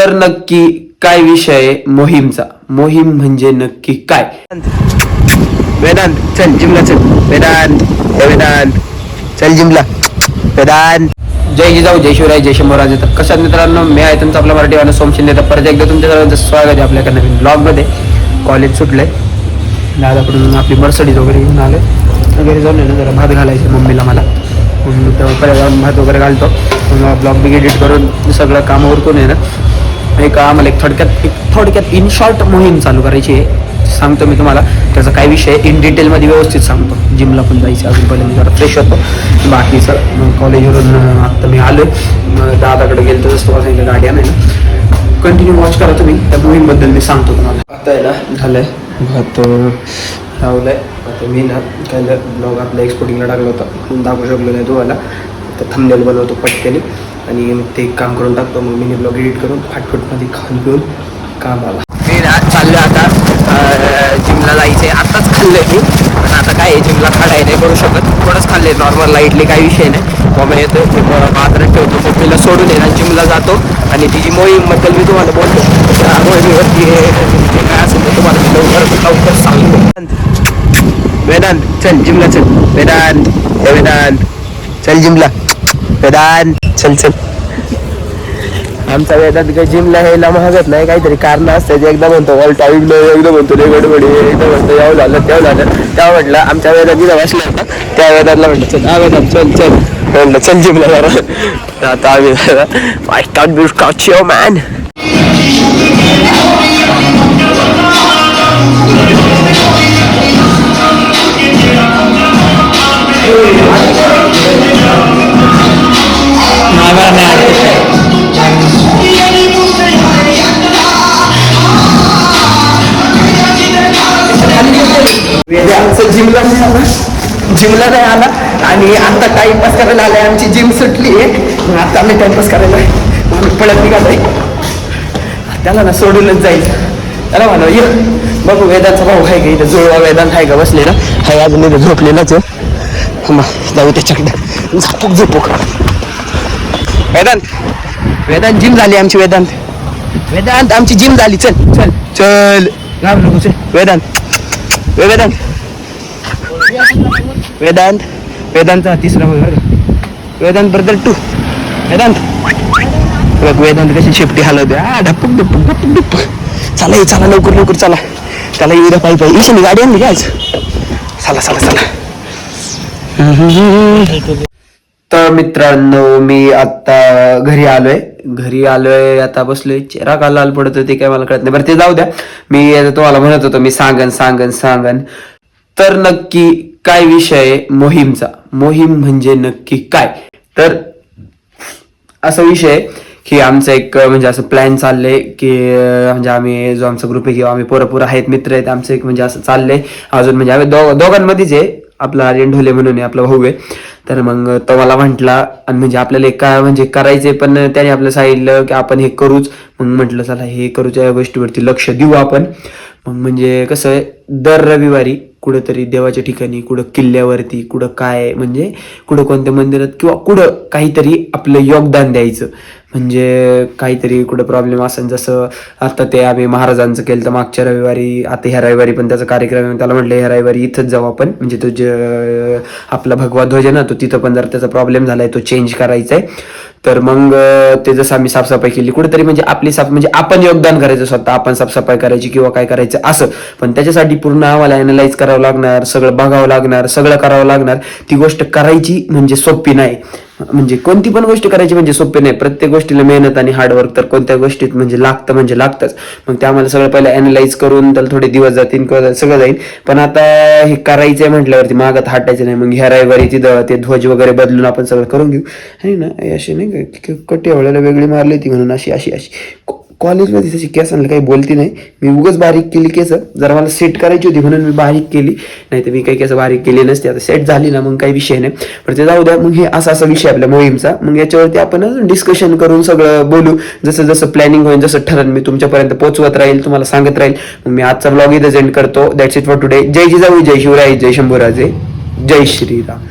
तर नक्की काय विषय आहे? मोहीमचा. मोहीम म्हणजे नक्की काय? वेदांत. चल जिमला चल. वेदांत. हे वेदांत. चल जिमला. वेदांत. जय जिजाऊ जय शिवराय जय शंभूराज. तर कशात मित्रांनो मी आहे तुमचा आपला मराठी वाला सोम शिंदे. तर परत एकदा तुमच्या सर्वांचं स्वागत आहे आपल्या नवीन ब्लॉगमध्ये कॉलेज सुटलंय. दादाकडून आपली मर्सडीज वगैरे घेऊन आले. वगैरे जाऊन ना जरा भात घालायचं मम्मीला मला. मग तेव्हा परत जाऊन भात वगैरे घालतो. मग ब्लॉग बी एडिट करून सगळं काम उरकून आहे ना एक आम्हाला एक थोडक्यात एक थोडक्यात इन शॉर्ट मोहीम चालू करायची आहे. सांगतो मी तुम्हाला. त्याचा काय विषय इन डिटेलमध्ये व्यवस्थित सांगतो. जिमला पण जायचं अजून पहिले मी जरा फ्रेश होतो. बाकीचं मग कॉलेजवरून आत्ता मी आलो दादाकडे गेलो तर जसं सांगितलं गाड्या नाही ना कंटिन्यू वॉच करा तुम्ही. त्या मोहीमबद्दल मी सांगतो तुम्हाला. आता यायला झालं झालंय. भात लावलं लावलंय. आता मी ना काय ब्लॉग आपल्या एक्सपोर्टिंगला टाकला होता. दाखवू शकलो नाही तुम्हाला. तर थंबनेल बनवतो पटकन. आणि मग ते काम करून टाकतो. मग मी ब्लॉग एडिट करून फाटफटमध्ये खाऊन पिऊन कामाला. मी चाललो आता. जिमला जायचंय. आताच खाल्लंय मी. पण आता काय आहे जिमला खाडाय नाही करू शकत. थोडंच खाल्लंय? नॉर्मल लाईटली काही विषय नाही. मग येतो बाजारात ठेवतो. मम्मीला सोडून येणार. जिमला जातो. आणि तिची मोहीमबद्दल मी तुम्हाला बोलतो त्या मोहिमेवरती हे जे काय असेल ते तुम्हाला मी लवकर लवकर सांगतो. वेदांत चल जिमला चल. वेदांत हे वेदांत. चल जिमला. वेदांत चल चल. आमचा वेदांत काही जिमला यायला महागत नाही काहीतरी कारण असतात एकदा म्हणतो ऑल टाईम नाही. एकदा म्हणतो लय गडबडी एकदा म्हणतो यावं झालं तेव्हा झालं तेव्हा म्हटलं आमच्या वेदात तिथं बसला होता त्या वेदातला म्हटलं चल हा चल चल. म्हटलं चल जिमला जरा. आता आम्ही आय कॅन बी स्टार्ट शिओ मॅन वेदांतचं जिमला नाही आला. जिमला नाही आला. आणि आता टाइमपास करायला आलाय. आमची जिम सुटली आहे. आता आम्ही टाइमपास करायला आम्ही पळत निघालोय. त्याला ना सोडूनच जाईल. त्याला म्हणा ये बघू वेदांचा भाऊ आहे का इथं? जुळवा वेदांत आहे का बसलेला? हाय अजून इथं झोपलेलाच आहे. जाऊ त्याच्याकडे झोपूक झोपूक. वेदांत वेदांत जिम झाली आमची वेदांत. वेदांत आमची जिम झाली. चल चल. चल. घाबरू नको चल. वेदांत वेदांत. वेदांत वेदांतचा तिसरा भाग वेदांत ब्रदर टू वेदांत. बघ वेदांत कशी शेपटी हलवते. हा ढप्पक ढप्पक ढप्पक ढप्पक चला चला लवकर लवकर चला. त्याला येऊ द्या पायी पायी. ईशानी गाडी आणली घ्यायच चला चला चला. तर मित्रांनो मी आता घरी आलोय. घरी आलोय आता बसलोय. चेहरा का लाल पडत होते काय मला कळत नाही. बरं ते जाऊ द्या. मी आता तुम्हाला म्हणत होतो मी सांगन सांगन सांगन. तर नक्की काय विषय आहे मोहीमचा? मोहीम म्हणजे नक्की काय? तर असा विषय आहे की आमचं एक म्हणजे असं प्लॅन चाललंय की म्हणजे आम्ही जो आमचा ग्रुप आहे किंवा आम्ही पोरं पोरं आहेत मित्र आहेत आमचं एक म्हणजे असं चाललंय. अजून म्हणजे आम्ही दो दोघांमध्येच आहे. आपला आर्यन ढोले म्हणून आहे आपला भाऊ आहे. तर मग तो मला म्हटला आणि म्हणजे आपल्याला एक काय म्हणजे करायचंय पण त्याने आपलं सांगितलं की आपण हे करूच. मग म्हटलं चला हे करूच्या गोष्टीवरती लक्ष देऊ आपण. मग म्हणजे कसं आहे दर रविवारी कुठंतरी देवाच्या ठिकाणी कुठं किल्ल्यावरती कुठं काय म्हणजे कुठं कोणत्या मंदिरात किंवा कुठं काहीतरी आपलं योगदान द्यायचं. म्हणजे काहीतरी कुठं प्रॉब्लेम असेल जसं आता ते आम्ही महाराजांचं केलं तर मागच्या रविवारी आता ह्या रविवारी पण त्याचा कार्यक्रम आहे. त्याला म्हटलं ह्या रविवारी इथंच जाऊ आपण. म्हणजे तो जे आपला भगवा ध्वज आहे ना तो तिथं पण जर त्याचा प्रॉब्लेम झाला आहे तो चेंज करायचा आहे तर मग ते जसं आम्ही साफसफाई केली कुठेतरी म्हणजे आपली साफ म्हणजे आपण योगदान करायचं स्वतः आपण साफसफाई करायची किंवा काय करायचं असं. पण त्याच्यासाठी पूर्ण आम्हाला अनालाइज करावं लागणार सगळं बघावं लागणार सगळं करावं लागणार. ती गोष्ट करायची म्हणजे सोपी नाही. म्हणजे कोणती पण गोष्ट करायची म्हणजे सोपे नाही. प्रत्येक गोष्टीला मेहनत आणि हार्डवर्क तर कोणत्या गोष्टीत म्हणजे लागतं म्हणजे लागतंच. मग ते आम्हाला सगळं पहिलं अनालाइज करून त्याला थोडे दिवस जातील किंवा सगळं जाईल. पण आता हे करायचंय म्हटल्यावरती मागत हटायचं नाही. मग ह्या रविवारी तिथं ते ध्वज वगैरे बदलून आपण सगळं करून घेऊ. आहे ना? अशी नाही का कट्टे वेळेला वेगळी मारली ती म्हणून अशी अशी अशी. कॉलेजमध्ये तशी केस आणलं काही बोलती नाही. मी उगाच बारीक केली केस जरा मला सेट करायची होती म्हणून मी बारीक केली. नाही तर मी काही केस बारीक केली नसते आता सेट झाली ना मग काही विषय नाही. पण ते जाऊ द्या मग हे असा असा विषय आपल्या मोहीमचा. मग याच्यावरती आपण डिस्कशन करून सगळं बोलू. जसं जसं प्लॅनिंग होईल जसं ठरन मी तुमच्यापर्यंत पोहोचवत राहील तुम्हाला सांगत राहील. मग मी आजचा ब्लॉग इथं एंड करतो. दॅट्स इट फॉर टुडे जय जिजाऊ जय शिवराय जय शंभूराजे. जय श्रीराम.